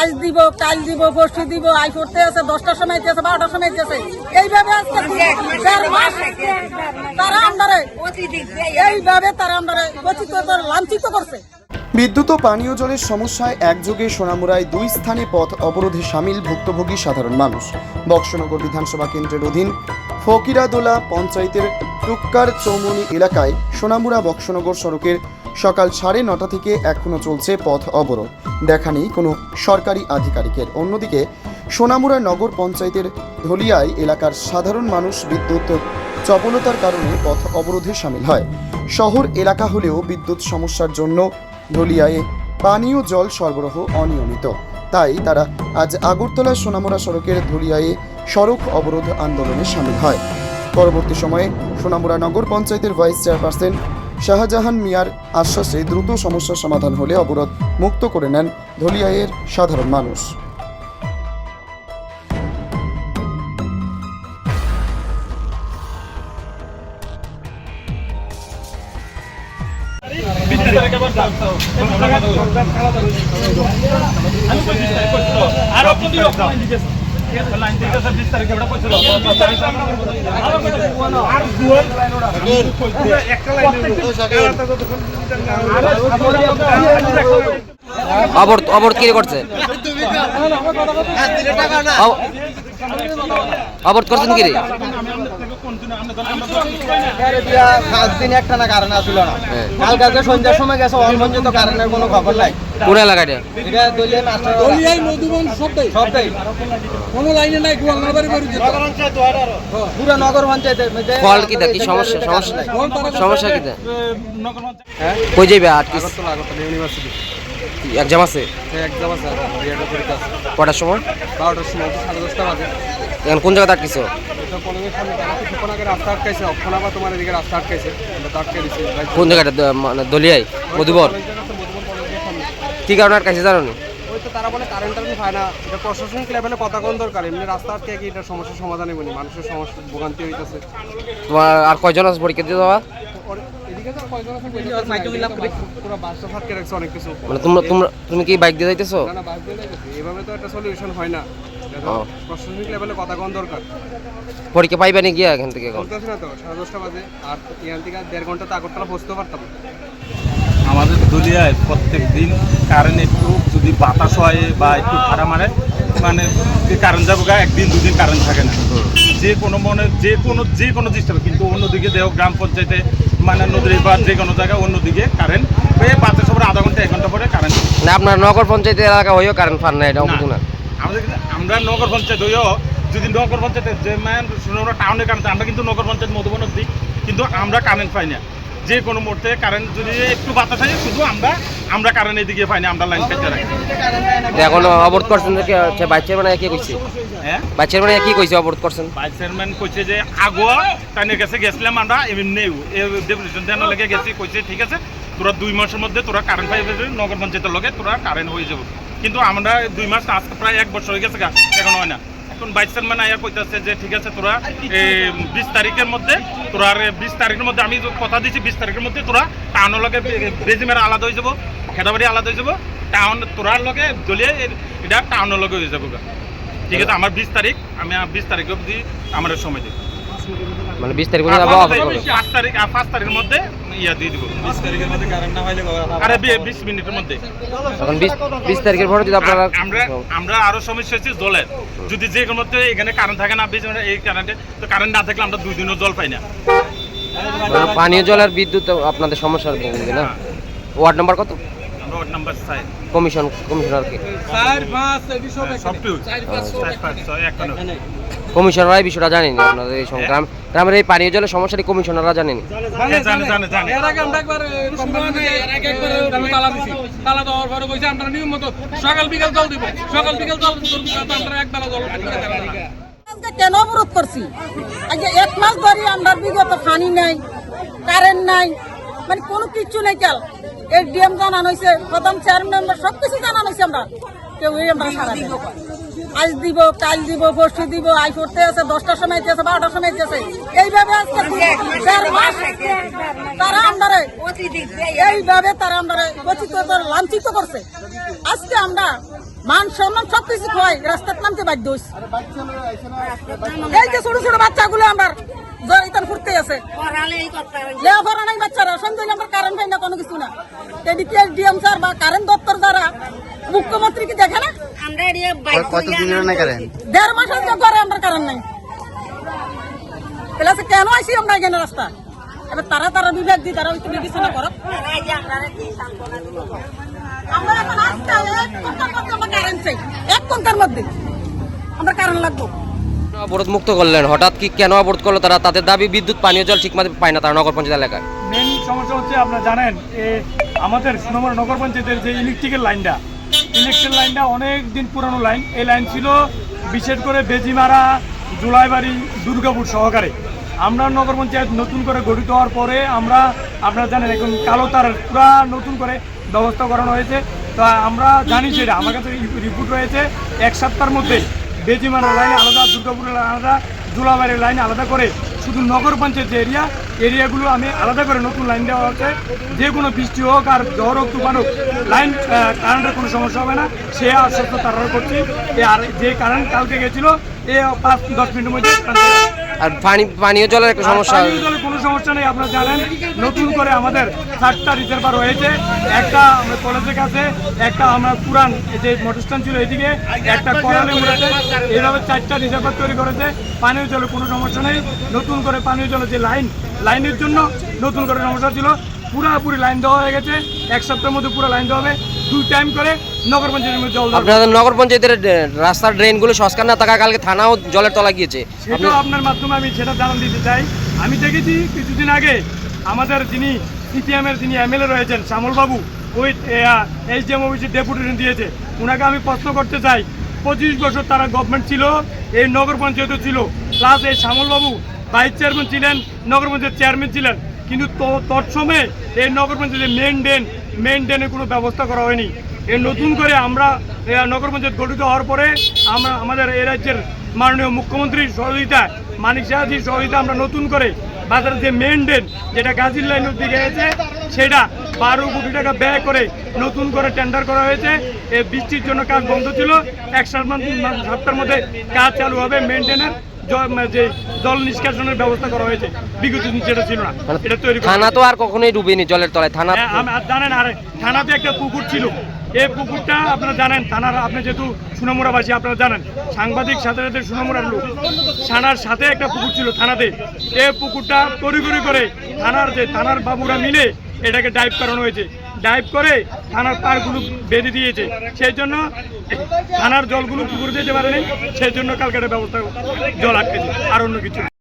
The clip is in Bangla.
আজ দিব কাল দিব পরশু দিব আই করতে আছে দশটার সময় দিয়েছে বারোটার সময় দিয়েছে এইভাবে আজকে তারা আন্ডারে এইভাবে তারা আন্ডারে বচিত লাঞ্ছিত করছে। বিদ্যুৎ ও পানীয় জলের সমস্যায় একযোগে সোনামুড়ায় দুই স্থানে পথ অবরোধে সামিল ভুক্তভোগী সাধারণ মানুষ। বক্সনগর বিধানসভা কেন্দ্রের অধীন ফকিরাদোলা পঞ্চায়েতের টুক্কার চৌমনি এলাকায় সোনামুড়া বক্সনগর সড়কের সকাল সাড়ে নটা থেকে এখনও চলছে পথ অবরোধ। দেখা নেই কোনো সরকারি আধিকারিকের। অন্যদিকে সোনামুড়া নগর পঞ্চায়েতের ধলিয়ায় এলাকার সাধারণ মানুষ বিদ্যুৎ চপলতার কারণে পথ অবরোধে সামিল হয়। শহর এলাকা হলেও বিদ্যুৎ সমস্যার জন্য ধলিয়ায় পানীয় জল সরবরাহ অনিয়মিত। তাই তারা আজ আগরতলা সোনামুড়া সড়কের ধলিয়ায় সড়ক অবরোধ আন্দোলনে সামিল হয়। পরবর্তী সময়ে সোনামুড়া নগর পঞ্চায়েতের ভাইস চেয়ারপারসন শাহজাহান মিয়ার আশ্বাসে দ্রুত সমস্যার সমাধান হলে অবরোধ মুক্ত করে নেন ধলিয়ায়ের সাধারণ মানুষ। আবর্ত লাইন থেকে স্যার 20 তারিখে আমরা কইছিল আর দুয়ার একটা লাইন অবরোধ অবরোধ কি করছে অবরোধ করছেন কি রে? পাঁচ দিন একটা না কারণ আসছিল না। কাল কালকে সন্ধ্যার সময় গেছে অনমঞ্জ তো কারণের কোনো খবর নাই। কোন এলাকাটা এটা দলীয় মাস্টার সবটাই পুরো নগর পঞ্চায়েতের মধ্যে ফল কি কি সমস্যা? সমস্যা? সমস্যা কি নগর কই যাবে আটকে আগরতলা আগরতলা ইউনিভার্সিটি। এক্সাম আছে? একদম আছে বিয়েটা পরীক্ষা আছে। কটার সময়? বারোটার সময় তো সাড়ে দশটা বাজে। এখন কোন জায়গাতে আটকেছো এটা পনেরো সামনে তারা কিছুক্ষণ আগে রাস্তা আটকাইছে অক্ষণ আবার তোমার এদিকে রাস্তা আটকাইছে আমরা তো আটকে দিচ্ছি কোন জায়গাটা মানে দলিয়ায় মধুবর কি কারণে আটকাইছে জানো নি? ওই তো তারা বলে কারেন্ট টারেন্ট হয় না। এটা প্রশাসনিক লেভেলে কথা কোন দরকার এমনি রাস্তা আটকে কি এটা সমস্যার সমাধানই বলি। মানুষের সমস্যা ভোগান্তি হইতেছে। তোমার আর কয়জন আছে পরীক্ষা দিতে যাওয়া? মানে তোমরা তোমরা তুমি কি বাইক দিয়ে যাইতেছো? না না বাস দিয়ে যাইতেছে। এভাবে তো একটা সলিউশন হয় না। প্রশাসনিক লেভেলে কথা কোন দরকার। পরীক্ষা পাইবে নি গিয়া এখান থেকে এখন? বলতেছি না তো সাড়ে দশটা বাজে। আর এখান থেকে দেড় ঘণ্টা তো আগরতলা পৌঁছতে পারতাম। আমাদের দলিয়ায় প্রত্যেক দিন কারেন্ট একটু যদি বাতাস হয় বা একটু ভাড়া মারে মানে কারেন্ট যাব গা একদিন দুদিন কারেন্ট থাকে না। যে কোনো মনে যে কোনো যে কোনো ডিস্টার্ব কিন্তু অন্যদিকে দেহ গ্রাম পঞ্চায়েতে মানে নদীর বা যে কোনো জায়গায় অন্যদিকে কারেন্ট এই বাতাস সবার আধা ঘণ্টা এক ঘণ্টা পরে কারেন্ট না আপনার নগর পঞ্চায়েত এলাকা হয়েও কারেন্ট ফান না এটা বুঝুন না। আমাদের আমরা নগর পঞ্চায়েত হইও যদি নগর পঞ্চায়েতের যে ম্যান আমরা টাউনে কারেন্ট আমরা কিন্তু নগর পঞ্চায়েত মধুবনের দিক কিন্তু আমরা কারেন্ট পাই না। যে কোনো মুহূর্তে কারেন্ট যদি একটু বাতাস হয় শুধু আমরা আমরা কারেন্ট এদিকে পাই না আমরা লাইন কেটে রাখি। এখন অবরোধ করছেন বাইক চেয়ারম্যান কি কইছে? হ্যাঁ? চেয়ারম্যান কি কইছে অবরোধ করছেন? ভাইস চেয়ারম্যান কইছে যে আগুয়া তাইনের কাছে গেছিলাম আমরা এমনি ডেপুটেশন দেওয়ার লেগে গেছি কইছে ঠিক আছে তোরা দুই মাসের মধ্যে তোরা কারেন্ট পাই নগর পঞ্চায়েতের লগে তোরা কারেন্ট হয়ে যাব। কিন্তু আমরা দুই মাস আজকে প্রায় এক বছর হয়ে গেছে এখন হয় না। এখন ভাইস চেয়ারম্যান আয়া কইতাছে যে ঠিক আছে তোরা বিশ তারিখের মধ্যে তোরা বিশ তারিখের মধ্যে আমি কথা দিছি বিশ তারিখের মধ্যে তোরা টাউনের লগে বেজিমের আলাদা হয়ে যাব খেদাবাড়ি আলাদা হয়ে যাব টাউন তোরার লগে দলিয়ে এটা টাউনের লগে হয়ে যাব ঠিক আছে আমার বিশ তারিখ আমি বিশ তারিখ অবধি আমার সময় দিই মানে বিশ তারিখ পর্যন্ত আবার অবরোধ করবে। পাঁচ তারিখ পাঁচ তারিখের মধ্যে ইয়া দিয়ে দিব। বিশ তারিখের মধ্যে কারেন্ট না হইলে আরে বিশ মিনিটের মধ্যে। এখন বিশ বিশ তারিখের পরে যদি আপনারা আমরা আমরা আরও সমস্যা হচ্ছে জলের। যদি যে কোনো মধ্যে এখানে কারেন্ট থাকে না বিশ মিনিট এই কারেন্টে তো কারেন্ট না থাকলে আমরা দুই দিনও জল পাই না। মানে পানীয় জল আর বিদ্যুৎ আপনাদের সমস্যা ভূমিকা না? ওয়ার্ড নাম্বার কত? আমরা ওয়ার্ড নাম্বার চাই। কমিশন কমিশনারকে। সব টু চার পাঁচ ছয় একটা নয়। কমিশনাররা এই বিষয়টা জানেনি আপনাদের এই গ্রাম গ্রামের এই পানীয় জলের সমস্যাটি কমিশনাররা জানেনি। হ্যাঁ, জানে জানে। জানে তালা দেওয়ার পরে কইছে আমরা নিয়ম মতো সকাল বিকাল জল দিব। সকাল বিকাল জল দিব তো আমরা এক বেলা জল পাই না। কেন অবরোধ করছি? এক মাস ধরে আমরা বিগত পানি নাই কারেন্ট নাই মানে কোনো কিচ্ছু নেই কেল এডিএম জানানো হয়েছে প্রথম চেয়ারম্যান সব কিছু জানানো হয়েছে আমরা কেউ আমরা সারা। আজ দিব কাল দিব পরশু দিব আই করতে আছে দশটার সময় দিয়েছে বারোটার সময় দিয়েছে এইভাবে আজকে দেড় মাস তারা আন্ডারে এইভাবে তারা আন্ডারে বচিত লাঞ্ছিত করছে আজকে আমরা মান সম্মান সব কিছু খোয়াই রাস্তার নামতে বাধ্য হইছে। এই যে ছোট ছোট বাচ্চাগুলো আমার জ্বর ইতান ফুটতে আছে। লেখাপড়া নাই বাচ্চারা সন্ধ্যে আমার কারেন্ট পাই না কোনো কিছু না। এদিকে ডিএম স্যার বা কারেন্ট দপ্তর দ্বারা মুখ্যমন্ত্রী কি দেখে না? দেড় মাস ঘরে আমরা কারণ নাই। তাহলে কেন আইসি আমরা এখানে রাস্তা? এবার তারা তারা বিভাগ দিই তারা ওই বিবেচনা করো। আমরা এখন আজকে এক ঘণ্টার মধ্যে আমরা কারেন্ট চাই। এক ঘণ্টার মধ্যে আমরা কারেন্ট লাগবো। অবরোধ মুক্ত করলেন? হঠাৎ কি কেন অবরোধ করল তারা? তাদের দাবি বিদ্যুৎ, পানীয় জল ঠিকমতো পায় না তারা নগর পঞ্চায়েত এলাকায়। মেন সমস্যা হচ্ছে, আপনারা জানেন আমাদের সুনামর নগর পঞ্চায়েতের যে ইলেকট্রিকের লাইনটা ইলেকট্রিক লাইনটা অনেক দিন পুরানো লাইন এই লাইন ছিল বিশেষ করে বেজিমারা, জুলাইবাড়ি, দুর্গাপুর সহকারে। আমরা নগর পঞ্চায়েত নতুন করে গঠিত হওয়ার পরে আমরা, আপনারা জানেন, এখন কালো তার পুরা নতুন করে ব্যবস্থা করানো হয়েছে। তা আমরা জানি সেটা, আমার কাছে রিপোর্ট রয়েছে, এক সপ্তাহের মধ্যে বেজিমারা লাইন আলাদা, দুর্গাপুরের আলাদা জুলাবাড়ির লাইন আলাদা করে শুধু নগর পঞ্চায়েত যে এরিয়া এরিয়াগুলো আমি আলাদা করে নতুন লাইন দেওয়া হচ্ছে। যে কোনো বৃষ্টি হোক আর জ্বর হোক, তুফান হোক, লাইন কারেন্টের কোনো সমস্যা হবে না। সে আশ্বস্ত তারা করছি। আর যে কারেন্ট কালকে গেছিল, এ পাঁচ, দশ মিনিটের মধ্যে। আর পানি পানীয় জলের একটা সমস্যা। পানীয় জলের কোনো সমস্যা নেই আপনারা জানেন। নতুন করে আমাদের চারটা রিজার্ভার হয়েছে একটা আমরা কলেজের কাছে একটা আমরা পুরান এই যে মোটর স্ট্যান্ড ছিল এদিকে একটা করালে উড়েছে এইভাবে চারটা রিজার্ভার তৈরি করেছে। পানীয় জলের কোনো সমস্যা নেই। নতুন করে পানীয় জলের যে লাইন লাইনের জন্য নতুন করে সমস্যা ছিল। পুরাপুরি লাইন দেওয়া হয়ে গেছে। এক সপ্তাহের মধ্যে পুরো লাইন দেওয়া হবে। দুই টাইম করে নগর পঞ্চায়েতের মধ্যে জল আপনাদের নগর পঞ্চায়েতের রাস্তার ড্রেনগুলো সংস্কার না থাকা কালকে থানাও জলের তলা গিয়েছে। সেটাও আপনার মাধ্যমে আমি সেটা জানান দিতে চাই। আমি দেখেছি কিছুদিন আগে আমাদের যিনি সিপিএম এর যিনি এমএলএ রয়েছেন শ্যামল বাবু ওই এইচ ডি এম অফিসের ডেপুটেশন দিয়েছে। ওনাকে আমি প্রশ্ন করতে চাই পঁচিশ বছর তারা গভর্নমেন্ট ছিল এই নগর পঞ্চায়েতও ছিল। প্লাস এই শ্যামল বাবু ভাইস চেয়ারম্যান ছিলেন নগর পঞ্চায়েত চেয়ারম্যান ছিলেন। কিন্তু তৎসময়ে এই নগর পঞ্চায়েতের মেন ড্রেন মেন ড্রেনের কোনো ব্যবস্থা করা হয়নি। এই নতুন করে আমরা এ, নগর পঞ্চায়েত গঠিত হওয়ার পরে আমরা আমাদের এই রাজ্যের মাননীয় মুখ্যমন্ত্রীর সহযোগিতা মানিক সাহাজির সহযোগিতা আমরা নতুন করে বাজারের যে মেন ড্রেন যেটা গাজীর লাইনের দিকে গেছে সেটা বারো কোটি টাকা ব্যয় করে নতুন করে টেন্ডার করা হয়েছে। বৃষ্টির জন্য কাজ বন্ধ ছিল। এক সপ্তাহ সপ্তাহের মধ্যে কাজ চালু হবে মেন ড্রেনের জ- যে জল নিষ্কাশনের ব্যবস্থা করা হয়েছে বিগত দিন যেটা ছিল না এটা তৈরি থানা তো আর কখনোই ডুবেনি জলের তলায় থানা হ্যাঁ, জানেন আর থানাতে একটা পুকুর ছিল। এই পুকুরটা আপনারা জানেন থানার আপনি যেহেতু সুনামুড়াবাসী আপনারা জানেন সাংবাদিক সাথে সাথে সুনামুড়ার লোক। থানার সাথে একটা পুকুর ছিল থানাতে। এই পুকুরটা তড়িঘড়ি করে থানার যে থানার বাবুরা মিলে এটাকে ডাইভ করানো হয়েছে। ডাইভ করে থানার পারগুলো বেঁধে দিয়েছে সেই জন্য থানার জলগুলো পুকুর যেতে পারেনি, সেই জন্য কালকাটা ব্যবস্থা জল আটকেছে, আর অন্য কিছু।